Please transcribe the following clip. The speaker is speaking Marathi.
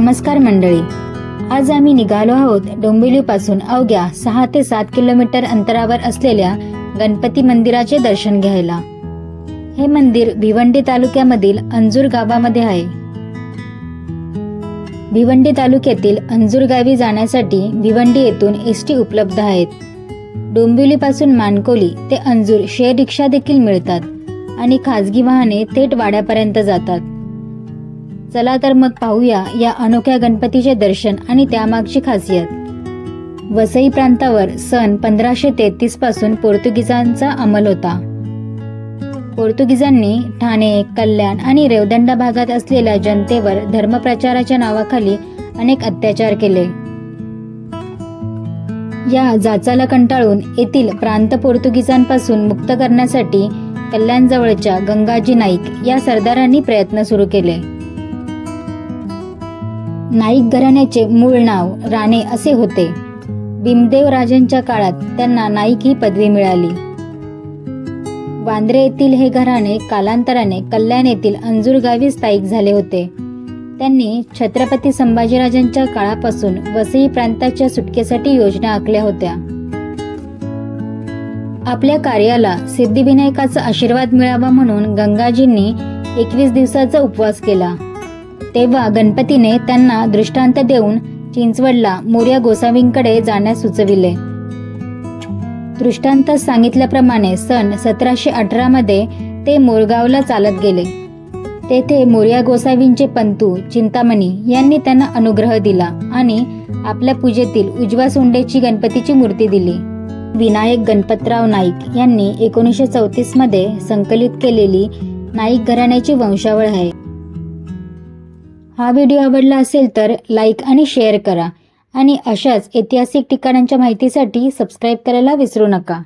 नमस्कार मंडळी. आज आम्ही निघालो आहोत डोंबिवलीपासून अवघ्या सहा ते सात किलोमीटर अंतरावर असलेल्या गणपती मंदिराचे दर्शन घ्यायला. हे मंदिर भिवंडी तालुक्यामधील अंजूर गावामध्ये आहे. भिवंडी तालुक्यातील अंजूर गावी जाण्यासाठी भिवंडी येथून एस टी उपलब्ध आहेत. डोंबिवलीपासून मानकोली ते अंजूर शेअर रिक्षा देखील मिळतात आणि खाजगी वाहने थेट वाड्यापर्यंत जातात. चला तर मग पाहूया या अनोख्या गणपतीचे दर्शन आणि त्यामागची खासियत. वसई प्रांतावर सन पंधराशे तेहतीसपासून पोर्तुगीजांचा अंमल होता. पोर्तुगीजांनी ठाणे कल्याण आणि रेवदंडा भागात असलेल्या जनतेवर धर्मप्रचाराच्या नावाखाली अनेक अत्याचार केले. या जाचाला कंटाळून येथील प्रांत पोर्तुगीजांपासून मुक्त करण्यासाठी कल्याणजवळच्या गंगाजी नाईक या सरदारांनी प्रयत्न सुरू केले. नाईक घराण्याचे मूळ नाव राणे असे होते. भीमदेव राजांच्या काळात त्यांना नाईक ही पदवी मिळाली. वांद्रे येथील हे घराणे कालांतराने कल्याण येथील अंजूर गावी स्थायिक झाले होते. त्यांनी छत्रपती संभाजीराजांच्या काळापासून वसई प्रांताच्या सुटकेसाठी योजना आखल्या होत्या. आपल्या कार्याला सिद्धिविनायकाचा आशीर्वाद मिळावा म्हणून गंगाजींनी एकवीस दिवसाचा उपवास केला. तेव्हा गणपतीने त्यांना दृष्टांत देऊन चिंचवडला मोर्या गोसावींकडे जाण्यास सुचविले. दृष्टांत सांगितल्याप्रमाणे सन सतराशे अठरा मध्ये ते मोरगावला चालत गेले. तेथे मोर्या गोसावींचे पंतू चिंतामणी यांनी त्यांना अनुग्रह दिला आणि आपल्या पूजेतील उजवा सोंडेची गणपतीची मूर्ती दिली. विनायक गणपतराव नाईक यांनी एकोणीसशे चौतीसमध्ये संकलित केलेली नाईक घराण्याची वंशावळ आहे. हा व्हिडिओ आवडला असेल तर लाईक आणि शेअर करा. आणि अशाच ऐतिहासिक ठिकाणांच्या माहितीसाठी सबस्क्राईब करायला विसरू नका.